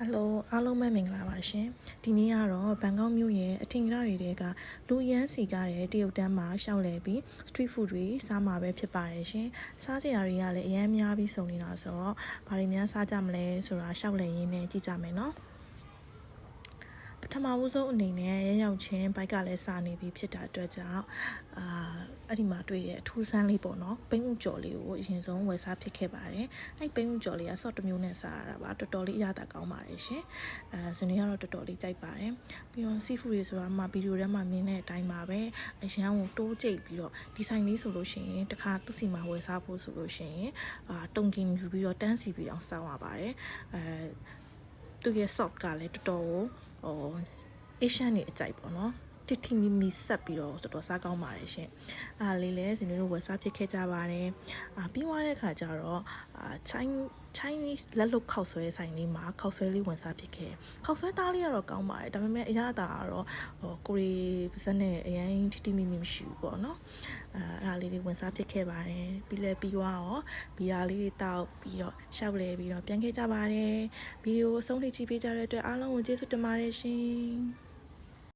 ဟယ်လိုအားလုံးပဲမင်္ဂလာပါရှင်ဒီနေ့ကတော့ဘန်ကောက်မြို့ရဲ့အထင်ကရတွေကလူရန်စီကားတဲ့တရုတ်တန်းမှာရှောက်လဲပြီး street food တွေစားမှာပဲဖြစ်ပါတယ်ရှင်စားစရာတွေကလည်းအများများပြီးစုံနေတာဆိုတော့ဘာတွေများစားကြမလဲဆိုတာရှောက်လဲရင်းနဲ့ကြည့်ကြမယ်နော်ပထမဦးဆုံးအနေနဲ့ရရောက်ချင်းဘိုက်ကလည်းစာနေပြီးဖြစ်တာအတွက်ကြောင့်အာ အဲ့ဒီမှာတွေ့တဲ့အထူးဆန်းလေးပေါ့နော်ပိန်းဥကြော်လေးကိုအရင်ဆုံးဝယ်စားဖြစ်ခဲ့ပါတယ်အဲ့ပိန်းဥကြော်လေးက sort တစ်မျိုးနဲ့စားရတာပါတော်တော်လေးအရသာကောင်းပါတယ်ရှင်အဲဇနီးကတော့တော်တော်လေးကြိုက်ပါတယ်ပြီးတော့ seafood တွေဆိုတာမှဗီဒီယိုထဲမှာမြင်တဲ့အတိုင်းပါပဲအရန်ကိုတိုးကြိတ်ပြီးတော့ဒီဆိုင်လေးဆိုလို့ရှိရင်တခါသူ့စီမှာဝယ်စားဖို့ဆိုလို့ရှိရင်အာတုံကင်ယူပြီးတော့တန်းစီပြီးအောင်စောင်းရပါတယ်အဲသူ့ရဲ့ salt ကလည်းတော်တော်ကိုဟို Asian နေအကြိုက်ပေါ့နော် တိတိမီမီဆက်ပြီးတော့တော်တော်စားကောင်းပါတယ်ရှင်။အားလေးလည်းဇင်တို့ဝယ်စားဖြစ်ခဲ့ကြပါတယ်။အာပြီးသွားတဲ့ခါကျတော့အာ Chinese Chinese လက်လုတ်ခောက်ဆွဲဆိုင်လေးမှာခောက်ဆွဲလေးဝင်စားဖြစ်ခဲ့။ခောက်ဆွဲသားလေးကတော့ကောင်းပါတယ်။ဒါပေမဲ့အရသာကတော့ဟိုကိုရီပါဇက်နဲ့အရင်တိတိမီမီမရှိဘူးပေါ့နော်။အာအားလေးတွေဝင်စားဖြစ်ခဲ့ပါတယ်။ပြီးလဲပြီးသွားတော့ဘီယာလေးတွေတောက်ပြီးတော့ရှောက်လဲပြီးတော့ပြန်ခဲ့ကြပါတယ်။ဗီဒီယိုအဆုံးထိကြည့်ပေးကြတဲ့အတွက်အားလုံးကိုကျေးဇူးတင်ပါတယ်ရှင်။